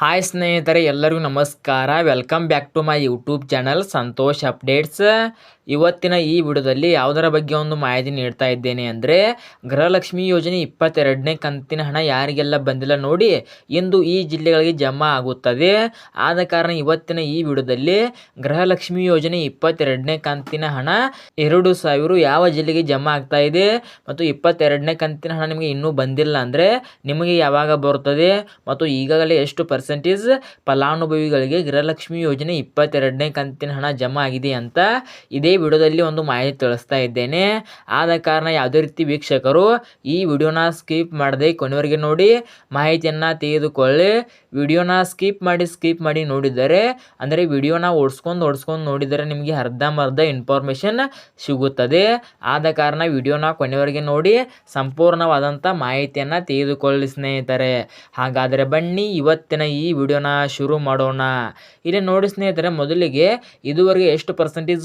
Hi ಸ್ನೇಹಿತರೆ ಎಲ್ಲರಿಗೂ ನಮಸ್ಕಾರ. Welcome back to my YouTube channel Santosh updates ಇವತ್ತಿನ ಈ ವಿಡಿಯೋದಲ್ಲಿ ಯಾವುದರ ಬಗ್ಗೆ ಒಂದು ಮಾಹಿತಿ ನೀಡ್ತಾ ಇದ್ದೇನೆ ಅಂದರೆ ಗೃಹಲಕ್ಷ್ಮಿ ಯೋಜನೆ ಇಪ್ಪತ್ತೆರಡನೇ ಕಂತಿನ ಹಣ ಯಾರಿಗೆಲ್ಲ ಬಂದಿಲ್ಲ ನೋಡಿ ಇಂದು ಈ ಜಿಲ್ಲೆಗಳಿಗೆ ಜಮಾ ಆಗುತ್ತದೆ. ಆದ ಕಾರಣ ಇವತ್ತಿನ ಈ ವಿಡಿಯೋದಲ್ಲಿ ಗೃಹಲಕ್ಷ್ಮಿ ಯೋಜನೆ ಇಪ್ಪತ್ತೆರಡನೇ ಕಂತಿನ ಹಣ ಎರಡು ಸಾವಿರ ಯಾವ ಜಿಲ್ಲೆಗೆ ಜಮಾ ಆಗ್ತಾ ಇದೆ ಮತ್ತು ಇಪ್ಪತ್ತೆರಡನೇ ಕಂತಿನ ಹಣ ನಿಮಗೆ ಇನ್ನೂ ಬಂದಿಲ್ಲ ಅಂದರೆ ನಿಮಗೆ ಯಾವಾಗ ಬರುತ್ತದೆ ಮತ್ತು ಈಗಾಗಲೇ ಎಷ್ಟು ಪರ್ಸೆಂಟೇಜ್ ಫಲಾನುಭವಿಗಳಿಗೆ ಗೃಹಲಕ್ಷ್ಮಿ ಯೋಜನೆ ಇಪ್ಪತ್ತೆರಡನೇ ಕಂತಿನ ಹಣ ಜಮಾ ಆಗಿದೆ ಅಂತ ಇದೇ ವಿಡಿಯೋದಲ್ಲಿ ಒಂದು ಮಾಹಿತಿ ತಿಳಿಸ್ತಾ ಇದ್ದೇನೆ. ಆದ ಕಾರಣ ಯಾವುದೇ ರೀತಿ ವೀಕ್ಷಕರು ಈ ವಿಡಿಯೋನ ಸ್ಕಿಪ್ ಮಾಡದೆ ಕೊನೆವರೆಗೆ ನೋಡಿ ಮಾಹಿತಿಯನ್ನು ತೆಗೆದುಕೊಳ್ಳಿ. ವಿಡಿಯೋನ ಸ್ಕಿಪ್ ಮಾಡಿ ಸ್ಕಿಪ್ ಮಾಡಿ ನೋಡಿದರೆ, ಅಂದರೆ ವಿಡಿಯೋನ ಓಡಿಸ್ಕೊಂಡು ಓಡಿಸ್ಕೊಂಡು ನೋಡಿದರೆ ನಿಮಗೆ ಅರ್ಧಂಬರ್ಧ ಇನ್ಫಾರ್ಮೇಷನ್ ಸಿಗುತ್ತದೆ. ಆದ ಕಾರಣ ವಿಡಿಯೋನ ಕೊನೆವರೆಗೆ ನೋಡಿ, ಸಂಪೂರ್ಣವಾದಂಥ ಮಾಹಿತಿಯನ್ನು ತೆಗೆದುಕೊಳ್ಳಿ ಸ್ನೇಹಿತರೆ. ಹಾಗಾದರೆ ಬನ್ನಿ, ಇವತ್ತಿನ ಈ ವಿಡಿಯೋನ ಶುರು ಮಾಡೋಣ. ಇಲ್ಲಿ ನೋಡಿ ಸ್ನೇಹಿತರೆ, ಮೊದಲಿಗೆ ಇದುವರೆಗೆ ಎಷ್ಟು ಪರ್ಸೆಂಟೇಜ್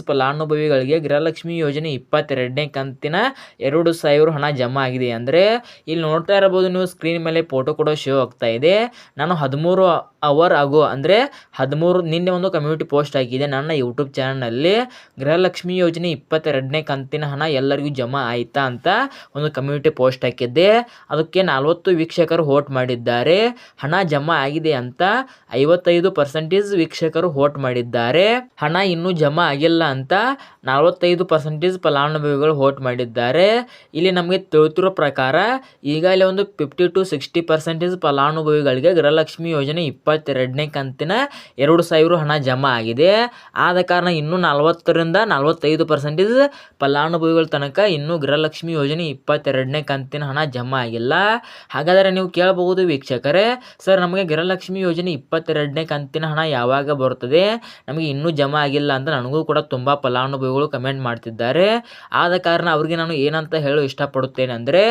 ಫಲಾನುಭವಿಗಳಿಗೆ ಗೃಹಲಕ್ಷ್ಮಿ ಯೋಜನೆ ಇಪ್ಪತ್ತೆರಡನೇ ಕಂತಿನ ಎರಡು ಸಾವಿರ ಹಣ ಜಮಾ ಆಗಿದೆ. ಅಂದರೆ, ಇಲ್ಲಿ ನೋಡ್ತಾ ಇರಬಹುದು ನೀವು ಸ್ಕ್ರೀನ್ ಮೇಲೆ ಫೋಟೋ ಕೂಡ ಶೋ ಆಗ್ತಾ ಇದೆ. ನಾನು ಹದಿಮೂರು ಅವರ್ ಆಗೋ. ಅಂದರೆ ಹದಿಮೂರು, ನಿನ್ನೆ ಒಂದು ಕಮ್ಯುನಿಟಿ ಪೋಸ್ಟ್ ಆಗಿದೆ ನನ್ನ ಯೂಟ್ಯೂಬ್ ಚಾನಲ್ನಲ್ಲಿ ಗೃಹಲಕ್ಷ್ಮಿ ಯೋಜನೆ ಇಪ್ಪತ್ತೆರಡನೇ ಕಂತಿನ ಹಣ ಎಲ್ಲರಿಗೂ ಜಮಾ ಆಯಿತಾ ಅಂತ ಒಂದು ಕಮ್ಯುನಿಟಿ ಪೋಸ್ಟ್ ಹಾಕಿದ್ದೆ. ಅದಕ್ಕೆ ನಲವತ್ತು ವೀಕ್ಷಕರು ಹೋಟ್ ಮಾಡಿದ್ದಾರೆ. ಹಣ ಜಮಾ ಆಗಿದೆ ಅಂತ ಐವತ್ತೈದು ಪರ್ಸೆಂಟೇಜ್ ವೀಕ್ಷಕರು ಹೋಟ್ ಮಾಡಿದ್ದಾರೆ. ಹಣ ಇನ್ನೂ ಜಮಾ ಆಗಿಲ್ಲ ಅಂತ ನಲವತ್ತೈದು ಪರ್ಸೆಂಟೇಜ್ ಫಲಾನುಭವಿಗಳು ಹೋಟ್ ಮಾಡಿದ್ದಾರೆ. ಇಲ್ಲಿ ನಮಗೆ ತಿಳಿತಿರೋ ಪ್ರಕಾರ ಈಗಾಗಲೇ ಒಂದು ಫಿಫ್ಟಿ ಟು ಸಿಕ್ಸ್ಟಿ ಪರ್ಸೆಂಟೇಜ್ ಫಲಾನುಭವಿಗಳಿಗೆ ಗೃಹಲಕ್ಷ್ಮಿ ಯೋಜನೆ ಇಪ್ಪತ್ತೆರಡನೇ ಕಂತಿನ ಎರಡು ಸಾವಿರ ಹಣ ಜಮಾ ಆಗಿದೆ. ಆದ ಕಾರಣ ಇನ್ನೂ ನಲವತ್ತರಿಂದ ನಲವತ್ತೈದು ಪರ್ಸೆಂಟೇಜ್ ಫಲಾನುಭವಿಗಳ ತನಕ ಇನ್ನೂ ಗೃಹಲಕ್ಷ್ಮಿ ಯೋಜನೆ ಇಪ್ಪತ್ತೆರಡನೇ ಕಂತಿನ ಹಣ ಜಮಾ ಆಗಿಲ್ಲ. ಹಾಗಾದರೆ ನೀವು ಕೇಳಬಹುದು ವೀಕ್ಷಕರೇ, ಸರ್ ನಮಗೆ ಗೃಹಲಕ್ಷ್ಮಿ ಯೋಜನೆ ಇಪ್ಪತ್ತೆರಡನೇ ಕಂತಿನ ಹಣ ಯಾವಾಗ ಬರುತ್ತದೆ? ನಮಗೆ ಇನ್ನೂ ಜಮಾ ಆಗಿಲ್ಲ ಅಂತ ನನಗೂ ಕೂಡ ತುಂಬ ಫಲಾನುಭವಿಗಳು ಕಮೆಂಟ್ ಮಾಡ್ತಿದ್ದಾರೆ. ಆದ ಕಾರಣ ಅವರಿಗೆ ನಾನು ಏನಂತ ಹೇಳಲು ಇಷ್ಟಪಡುತ್ತೇನೆ ಅಂದರೆ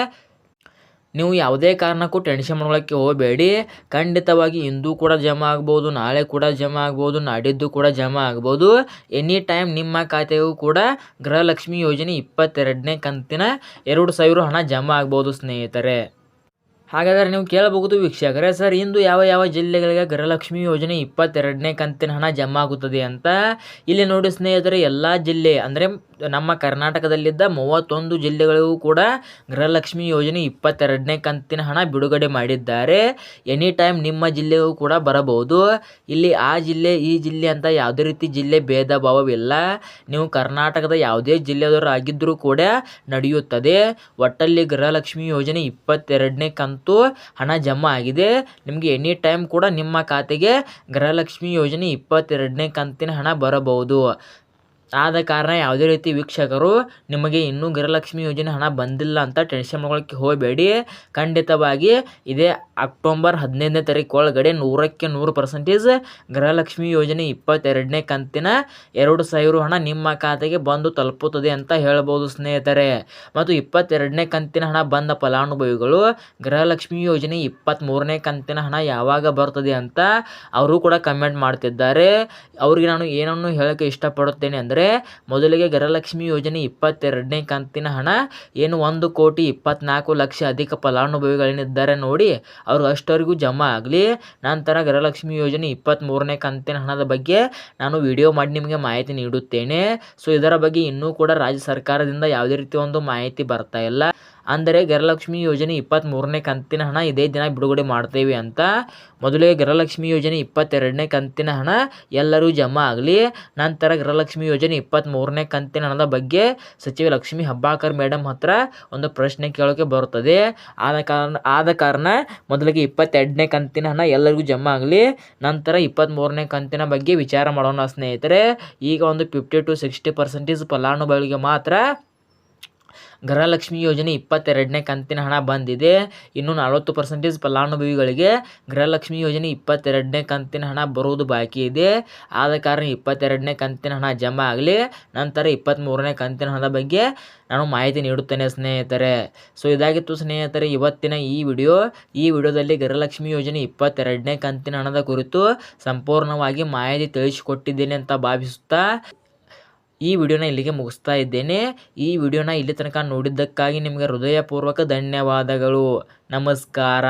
ನೀವು ಯಾವುದೇ ಕಾರಣಕ್ಕೂ ಟೆನ್ಷನ್ ಮಾಡ್ಕೊಳ್ಳೋಕ್ಕೆ ಹೋಗಬೇಡಿ. ಖಂಡಿತವಾಗಿ ಇಂದು ಕೂಡ ಜಮಾ ಆಗ್ಬೋದು, ನಾಳೆ ಕೂಡ ಜಮಾ ಆಗ್ಬೋದು, ನಾಡಿದ್ದು ಕೂಡ ಜಮಾ ಆಗ್ಬೋದು. ಎನಿ ಟೈಮ್ ನಿಮ್ಮ ಖಾತೆಗೂ ಕೂಡ ಗೃಹಲಕ್ಷ್ಮಿ ಯೋಜನೆ ಇಪ್ಪತ್ತೆರಡನೇ ಕಂತಿನ ಎರಡು ಸಾವಿರ ಹಣ ಜಮಾ ಆಗ್ಬೋದು ಸ್ನೇಹಿತರೆ. ಹಾಗಾದರೆ ನೀವು ಕೇಳಬಹುದು ವೀಕ್ಷಕರೇ, ಸರ್, ಇಂದು ಯಾವ ಯಾವ ಜಿಲ್ಲೆಗಳಿಗೆ ಗೃಹಲಕ್ಷ್ಮಿ ಯೋಜನೆ ಇಪ್ಪತ್ತೆರಡನೇ ಕಂತಿನ ಹಣ ಜಮಾ ಆಗುತ್ತದೆ ಅಂತ ಇಲ್ಲಿ ನೋಡಿ ಸ್ನೇಹಿತರೆ, ಎಲ್ಲ ಜಿಲ್ಲೆ, ಅಂದರೆ ನಮ್ಮ ಕರ್ನಾಟಕದಲ್ಲಿದ್ದ ಮೂವತ್ತೊಂದು ಜಿಲ್ಲೆಗಳಿಗೂ ಕೂಡ ಗೃಹಲಕ್ಷ್ಮಿ ಯೋಜನೆ ಇಪ್ಪತ್ತೆರಡನೇ ಕಂತಿನ ಹಣ ಬಿಡುಗಡೆ ಮಾಡಿದ್ದಾರೆ. ಎನಿ ಟೈಮ್ ನಿಮ್ಮ ಜಿಲ್ಲೆಗೂ ಕೂಡ ಬರಬಹುದು. ಇಲ್ಲಿ ಆ ಜಿಲ್ಲೆ, ಈ ಜಿಲ್ಲೆ ಅಂತ ಯಾವುದೇ ರೀತಿ ಜಿಲ್ಲೆ ಭೇದ ಭಾವವಿಲ್ಲ. ನೀವು ಕರ್ನಾಟಕದ ಯಾವುದೇ ಜಿಲ್ಲೆಯವರು ಆಗಿದ್ದರೂ ಕೂಡ ನಡೆಯುತ್ತದೆ. ಒಟ್ಟಲ್ಲಿ ಗೃಹಲಕ್ಷ್ಮಿ ಯೋಜನೆ ಇಪ್ಪತ್ತೆರಡನೇ ಕಂತು ಹಣ ಜಮಾ ಆಗಿದೆ. ನಿಮಗೆ ಎನಿ ಟೈಮ್ ಕೂಡ ನಿಮ್ಮ ಖಾತೆಗೆ ಗೃಹಲಕ್ಷ್ಮಿ ಯೋಜನೆ ಇಪ್ಪತ್ತೆರಡನೇ ಕಂತಿನ ಹಣ ಬರಬಹುದು. ಆದ ಕಾರಣ ಯಾವುದೇ ರೀತಿ ವೀಕ್ಷಕರು ನಿಮಗೆ ಇನ್ನೂ ಗೃಹಲಕ್ಷ್ಮಿ ಯೋಜನೆ ಹಣ ಬಂದಿಲ್ಲ ಅಂತ ಟೆನ್ಷನ್ ಮಾಡ್ಕೊಳ್ಳೋಕ್ಕೆ ಹೋಗಬೇಡಿ. ಖಂಡಿತವಾಗಿ ಇದೇ ಅಕ್ಟೋಬರ್ ಹದಿನೈದನೇ ತಾರೀಕು ಒಳಗಡೆ ನೂರಕ್ಕೆ ನೂರು ಪರ್ಸೆಂಟೇಜ್ ಗೃಹಲಕ್ಷ್ಮಿ ಯೋಜನೆ ಇಪ್ಪತ್ತೆರಡನೇ ಕಂತಿನ ಎರಡು ಸಾವಿರ ಹಣ ನಿಮ್ಮ ಖಾತೆಗೆ ಬಂದು ತಲುಪುತ್ತದೆ ಅಂತ ಹೇಳ್ಬೋದು ಸ್ನೇಹಿತರೆ. ಮತ್ತು ಇಪ್ಪತ್ತೆರಡನೇ ಕಂತಿನ ಹಣ ಬಂದ ಫಲಾನುಭವಿಗಳು ಗೃಹಲಕ್ಷ್ಮಿ ಯೋಜನೆ ಇಪ್ಪತ್ತ್ಮೂರನೇ ಕಂತಿನ ಹಣ ಯಾವಾಗ ಬರ್ತದೆ ಅಂತ ಅವರು ಕೂಡ ಕಮೆಂಟ್ ಮಾಡ್ತಿದ್ದಾರೆ. ಅವರಿಗೆ ನಾನು ಏನನ್ನು ಹೇಳೋಕ್ಕೆ ಇಷ್ಟಪಡುತ್ತೇನೆ ಅಂದರೆ ಮೊದಲಿಗೆ ಗೃಹಲಕ್ಷ್ಮಿ ಯೋಜನೆ ಇಪ್ಪತ್ತೆರಡನೇ ಕಂತಿನ ಹಣ, ಏನು ಒಂದು ಕೋಟಿ ಇಪ್ಪತ್ನಾಲ್ಕು ಲಕ್ಷ ಅಧಿಕ ಫಲಾನುಭವಿಗಳೇನಿದ್ದಾರೆ ನೋಡಿ, ಅವರು ಅಷ್ಟವರೆಗೂ ಜಮಾ ಆಗಲಿ. ನಂತರ ಗೃಹಲಕ್ಷ್ಮಿ ಯೋಜನೆ ಇಪ್ಪತ್ತ್ಮೂರನೇ ಕಂತಿನ ಹಣದ ಬಗ್ಗೆ ನಾನು ವಿಡಿಯೋ ಮಾಡಿ ನಿಮಗೆ ಮಾಹಿತಿ ನೀಡುತ್ತೇನೆ. ಸೊ ಇದರ ಬಗ್ಗೆ ಇನ್ನೂ ಕೂಡ ರಾಜ್ಯ ಸರ್ಕಾರದಿಂದ ಯಾವುದೇ ರೀತಿ ಒಂದು ಮಾಹಿತಿ ಬರ್ತಾ ಇಲ್ಲ. ಅಂದರೆ ಗೃಹಲಕ್ಷ್ಮಿ ಯೋಜನೆ ಇಪ್ಪತ್ತ್ಮೂರನೇ ಕಂತಿನ ಹಣ ಇದೇ ದಿನ ಬಿಡುಗಡೆ ಮಾಡ್ತೇವೆ ಅಂತ. ಮೊದಲಿಗೆ ಗೃಹಲಕ್ಷ್ಮಿ ಯೋಜನೆ ಇಪ್ಪತ್ತೆರಡನೇ ಕಂತಿನ ಹಣ ಎಲ್ಲರೂ ಜಮಾ ಆಗಲಿ. ನಂತರ ಗೃಹಲಕ್ಷ್ಮಿ ಯೋಜನೆ ಇಪ್ಪತ್ತ್ಮೂರನೇ ಕಂತಿನ ಹಣದ ಬಗ್ಗೆ ಸಚಿವ ಲಕ್ಷ್ಮಿ ಹಬ್ಬಾಕರ್ ಮೇಡಮ್ ಹತ್ರ ಒಂದು ಪ್ರಶ್ನೆ ಕೇಳೋಕೆ ಬರುತ್ತದೆ. ಆದ ಕಾರಣ ಆದ ಕಾರಣ ಮೊದಲಿಗೆ ಇಪ್ಪತ್ತೆರಡನೇ ಕಂತಿನ ಹಣ ಎಲ್ಲರಿಗೂ ಜಮಾ ಆಗಲಿ. ನಂತರ ಇಪ್ಪತ್ತ್ಮೂರನೇ ಕಂತಿನ ಬಗ್ಗೆ ವಿಚಾರ ಮಾಡೋಣ ಸ್ನೇಹಿತರೆ. ಈಗ ಒಂದು ಫಿಫ್ಟಿ ಟು ಸಿಕ್ಸ್ಟಿ ಪರ್ಸೆಂಟೇಜ್ ಫಲಾನುಭವಿಗೆ ಮಾತ್ರ ಗೃಹಲಕ್ಷ್ಮಿ ಯೋಜನೆ ಇಪ್ಪತ್ತೆರಡನೇ ಕಂತಿನ ಹಣ ಬಂದಿದೆ. ಇನ್ನು ನಲವತ್ತು ಪರ್ಸೆಂಟೇಜ್ ಫಲಾನುಭವಿಗಳಿಗೆ ಗೃಹಲಕ್ಷ್ಮಿ ಯೋಜನೆ ಇಪ್ಪತ್ತೆರಡನೇ ಕಂತಿನ ಹಣ ಬರುವುದು ಬಾಕಿ ಇದೆ. ಆದ ಕಾರಣ ಇಪ್ಪತ್ತೆರಡನೇ ಕಂತಿನ ಹಣ ಜಮಾ ಆಗಲಿ. ನಂತರ ಇಪ್ಪತ್ತ್ಮೂರನೇ ಕಂತಿನ ಹಣದ ಬಗ್ಗೆ ನಾನು ಮಾಹಿತಿ ನೀಡುತ್ತೇನೆ ಸ್ನೇಹಿತರೆ. ಸೊ ಇದಾಗಿತ್ತು ಸ್ನೇಹಿತರೆ ಇವತ್ತಿನ ಈ ವಿಡಿಯೋ. ಈ ವಿಡಿಯೋದಲ್ಲಿ ಗೃಹಲಕ್ಷ್ಮಿ ಯೋಜನೆ ಇಪ್ಪತ್ತೆರಡನೇ ಕಂತಿನ ಹಣದ ಕುರಿತು ಸಂಪೂರ್ಣವಾಗಿ ಮಾಹಿತಿ ತಿಳಿಸಿಕೊಟ್ಟಿದ್ದೇನೆ ಅಂತ ಭಾವಿಸುತ್ತಾ ಈ ವಿಡಿಯೋನ ಇಲ್ಲಿಗೆ ಮುಗಿಸ್ತಾ ಇದ್ದೇನೆ. ಈ ವಿಡಿಯೋನ ಇಲ್ಲಿ ತನಕ ನೋಡಿದ್ದಕ್ಕಾಗಿ ನಿಮಗೆ ಹೃದಯಪೂರ್ವಕ ಧನ್ಯವಾದಗಳು. ನಮಸ್ಕಾರ.